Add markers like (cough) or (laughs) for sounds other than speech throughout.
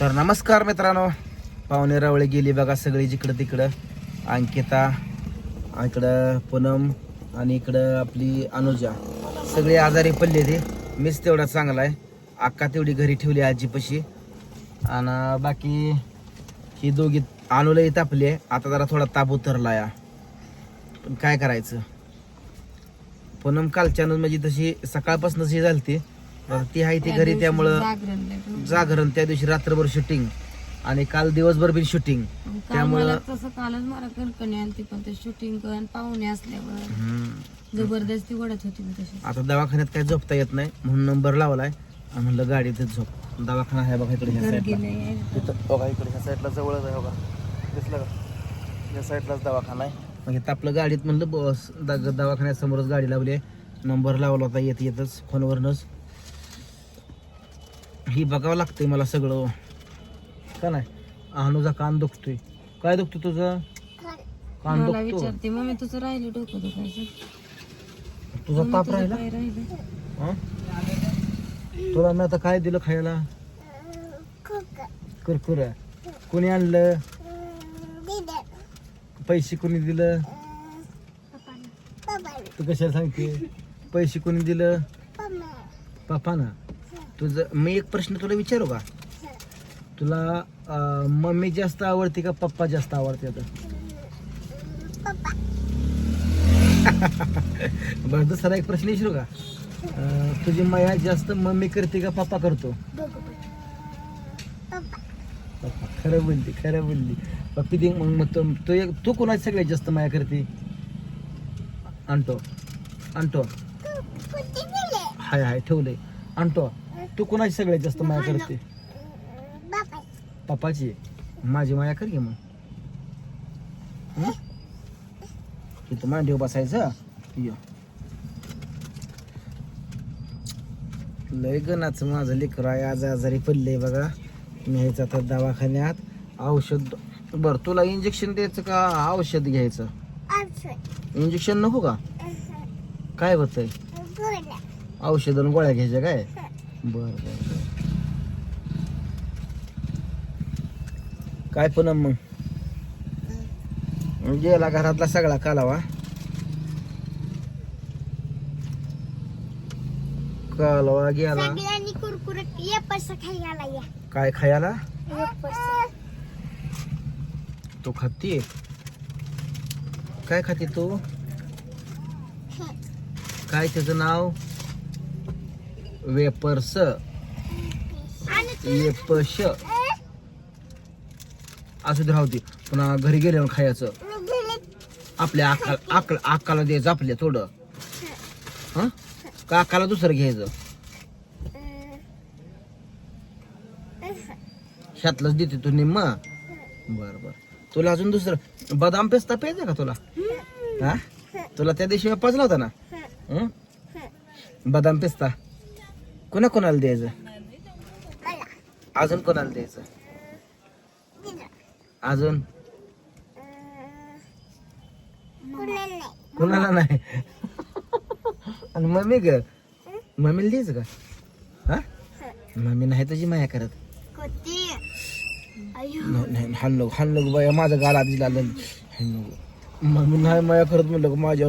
तर नमस्कार मित्रांनो. पाहुणे रावळे गेली बघा सगळी जिकडं तिकडं. अंकिता इकडं पूनम आणि इकडं आपली अनुजा. सगळे आजारी पडले ते. मीच तेवढा चांगला आहे. अक्का तेवढी घरी ठेवली आजीपाशी आणि बाकी ही दोघी अनुलाही तापली आहे. आता जरा थोडा ताप उतरला या. पण काय करायचं? पूनम कालच्यानं म्हणजे तशी सकाळपासूनच ही होती ती आहे ती घरी त्यामुळं जागरण त्या दिवशी रात्रभर शूटिंग आणि काल दिवसभर बी शूटिंग त्यामुळं- तसं कालच मला कणकणी आलती पण ते शूटिंग पाहुणे असल्यावर. जबरदस्ती ओढत होती आता दवाखान्यात काय झोपता येत नाही म्हणून नंबर लावलाय म्हणलं गाडीतच झोप. दवाखाना आहे बघा इकडे बघा इकडे ह्या साईडला जवळच आहे बघा. दिसलं का? या साईडलाच दवाखाना आहे. इथं आपलं गाडीत म्हणलं बस दवाखान्यासमोरच गाडी लावली आहे. नंबर लावला होता येत येतच फोनवरनच. ही बघावं लागतंय मला सगळं. का नाही? अनुजा कान दुखतोय. काय दुखतो तुझं? कान मला दुखतो विचारते मम्मी तुझं राहिलं डोकं दुखायचं. तुझा मम्मी, ताप तुझं राहिला? काय राहिलं. हं? तुला मी आता काय दिलं खायला? कुरकुर कोणी आणलं? पैसे कोणी दिलं? तू कशाला सांगते? पैसे कोणी दिलं? पप्पा ना तुझं मी एक प्रश्न तुला विचारू का? तुला अं, मम्मी जास्त आवडते का पप्पा जास्त आवडते आता? (laughs) बरं दुसरा एक प्रश्न विचारू का? अं, तुझी माया जास्त मम्मी करते का पप्पा करतो? पप्पा. खरं बोलली खरं बोलली. पप्पी दे मग मग तू- तू एक तू कोणाची सगळ्यात जास्त माया करते? आणतो आणतो हाय हाय ठेवलंय. आणतो तू कोणाची सगळ्यात जास्त माया करते? पप्पाची माझी माया कर घे मग. हं? इथं मांडीवर बसायचं? ये. लय गणाचं माझं लेकर आहे. आज आजारी पडले बघा. न्यायचं आता दवाखान्यात औषध बर तुला इंजेक्शन द्यायचं का औषध घ्यायचं? इंजेक्शन नको का? काय होतंय? औषध आणि गोळ्या घ्यायच्या काय? बर बर बर. काय पण मग? गेला घरातला सगळा कालावा? कालवा गेला. काय खायला? तो खाते? काय खाते तू? काय त्याचं नाव? वेपर्स. वेपश असू दे राहू दे. पुन्हा घरी गेल्यावर खायचं. आपल्या आका आक आकाला द्यायचं आपल्या थोडं. हं? का आकाला दुसरं घ्यायचं? ह्यातलंच देते तू निम्म. बर बर. तुला अजून दुसरं बदाम पेस्ता प्यायचा का तुला? हा? तुला त्या दिवशी पाजला होता ना? हं? बदाम पेस्ता. कोणा कोणाला द्यायचं? अजून कोणाला द्यायचं? अजून? कोणाला नाही? आणि मम्मी ग? मम्मीला द्यायचं का? हा? मम्मी नाही तुझी माया करत. नाही नाही हल्लो हल्लो बाया माझं गाल आधी लागलं. हल्लो मम्मी नाही माया करत म्हणलं का माझ्या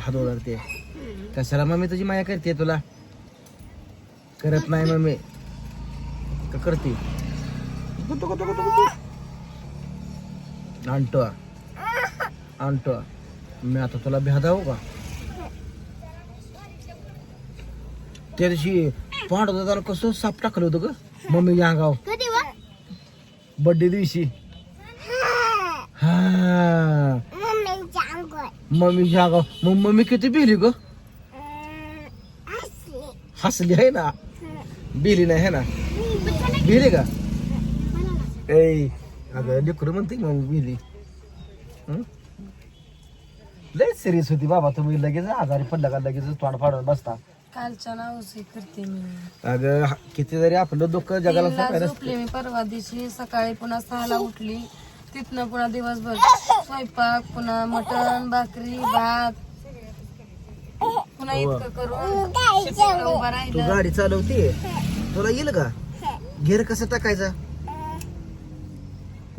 हात ओढते कशाला मम्मी तुझी माया करते तुला? करत नाही मम्मी. का करते. आणतो. आणतो. मी आता तुला भ्यादा हो का? त्या दिवशी पांढर दादा कसं साप टाकलं होतं ग? मम्मी या गाव. बर्थडे दिवशी. हा. मम्मी जागा मग मम्मी किती बिली ग? हसली आहे ना? बिली नाही है ना? बिली का? ए अगं लेकरं म्हणते मग बिली. हं? लय सिरियस होती बाबा तुम्ही. लगेच आजारी पडला का? लगेच तोंड फाडून बसता. कालच्या नाव करते मी. अगं हा- किती जरी आपलं दुःख जगाला तीनला सांगायला झोपले मी परवा दिवशी. सकाळी पुन्हा सहाला उठली. तिथनं पुन्हा दिवसभर (laughs) स्वयंपाक पुन्हा मटण भाकरी भात पुन्हा इतकं करून शिट्टीला उभा तू राहिलं. गाडी चालवते? तुला येईल का? गेअर कसं टाकायचा?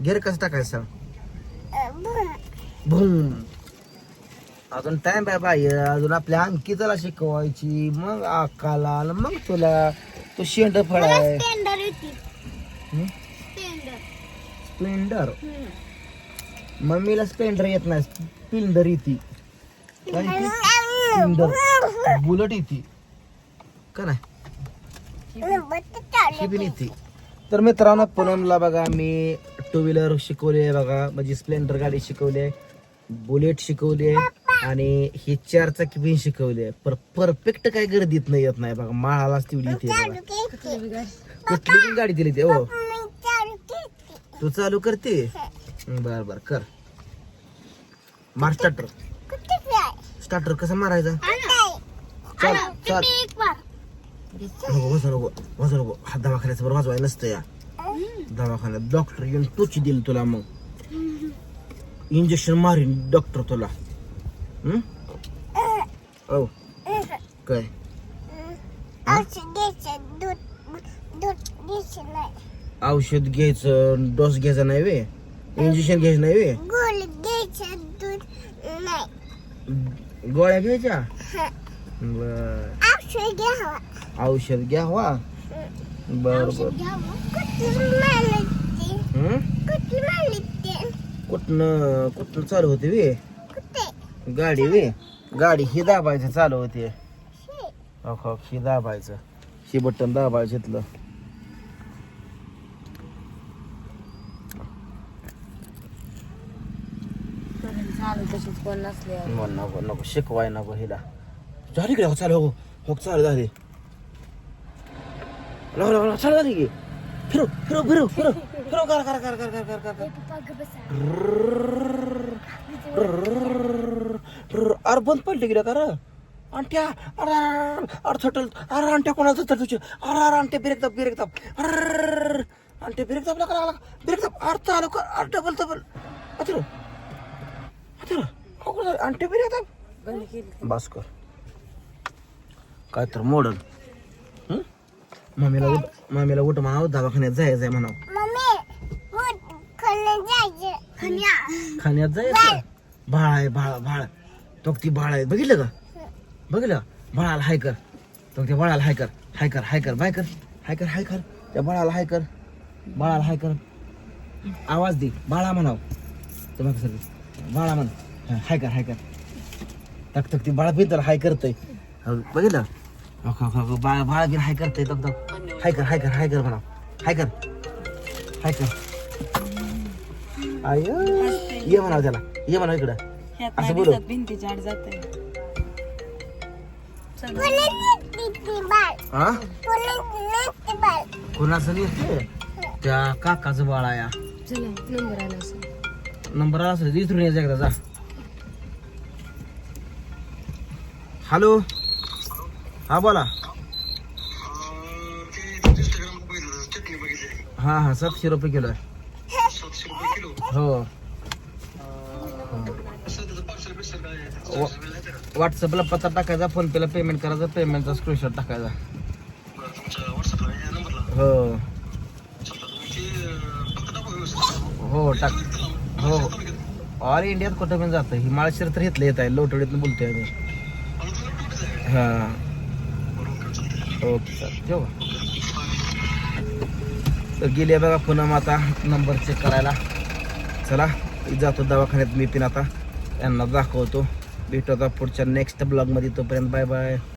गेअर कसं टाकायचं? भूम. अजून टाइम आहे बाई अजून आपल्या अंकिताला शिकवायची. मग आकाला आणि मग तुला. तो शेंड फळ आहे. स्प्लेंडर येते हं? स्प्लेंडर. मम्मीला स्प्लेंडर येत नाही. स्प्लेंडर येते. काय येते? स्प्लेंडर बुलेट येते. का नाही? ही पण येते. तर मित्रांनो पूनमला बघा मी टू व्हीलर शिकवली आहे बघा. म्हणजे स्प्लेंडर गाडी शिकवली आहे बुलेट शिकवली आहे आणि ही चार चाकी पण शिकवली आहे. पर परफेक्ट काय गर्दीत नाही येत नाही बघा. माळालाच तेवढी येते बघा. कुठली पण गाडी? दिली ते हो तू चालू करते? बर बर कर. मार स्टार्टर कसं मारायचं? चाल चाल. नको वाजू नको वाजू नको. हात दवाखान्याचं बरं वाजवाय नसतं या. दवाखान्यात डॉक्टर येऊन टोची देईल तुला मग. इंजेक्शन मारीन डॉक्टर तुला. हं? औ. काय? औषध घ्यायचं डोस घ्यायचा नाही वे. इंजेक्शन घ्यायचं नाही वे. गोळ्या घ्यायच्या? बर. औषध घ्या वा बर बर. कुठनं कुठनं चालू होते वे? गाडी वे? गाडी ही दाबायचं चालू होते. ही. दाबायचं. ही बटन दाबायचं तिथलं शिकवाय नको हिला हो चाल हो हो चाल झाले चाल झाली की फिरो फिरो अरे बंद पडली गेलं कर अंट्या अरे अरे थटल अरे अंट्या कोणाचं थटूचे अरे अरे अंट्या ब्रेक दाब ब्रेक दाब अरे अंट्या ब्रेक दाबला करा ब्रेक दाब अरे चालू कर अरे डबल डबल अच्छा केली बस कर काय तर मॉडल मम्मीला उठ मम्मीला उठ म्हणावं दवाखान्यात जायचं आहे म्हणावं. खाण्यात जायचं? भाळ आहे भाळ भाळ तो ती भाळ आहे. बघितलं का? बघितलं? बाळाला हाय कर. तो त्या बाळाला हाय कर. हाय कर हाय कर. बाय कर. हाय कर हाय कर. त्या बाळाला हाय कर. बाळाला हाय कर. आवाज दे. बाळा म्हणाव. तुम्हाला सर बाळा म्हण. हा, हाय कर हाय कर. तक तक ती बाळा पिंतर हाय करतय. हो, बघितलं? हो, हो, बाळ बाळा बिन हाय करतय तक तक हाय कर हाय कर हाय कर म्हणाव हाय कर. हाय कर. आय ये म्हणाव त्याला. ये म्हणाव इकडं. ह्यात असं नाही बोलू. दिसत भिंतीच्या आड जाते. बाळ हा? कोणाचं येते त्या काकाचं बाळा या चला नंबर आला असं नंबर आला असेल विचारून यायचं एकदा जा. हॅलो हा बोला. हा हा सातशे रुपये किलो आहे. हो. व्हॉट्सअपला पत्ता टाकायचा फोन पेला पेमेंट करायचा पेमेंटचा स्क्रीनशॉट टाकायचा. हो. हो टाक. हो. ऑल इंडियात कुठं पण जातं. हिमाळशिर तर इथलं येत आहे. लोटवडीतनं बोलतोय आम्ही. हां. ओके सर ठेवू? तर गेले बघा पुन्हा आता नंबर चेक करायला. चला जातो दवाखान्यात मी पण आता. यांना दाखवतो. भेटू आता पुढच्या नेक्स्ट ब्लॉगमध्ये तोपर्यंत बाय बाय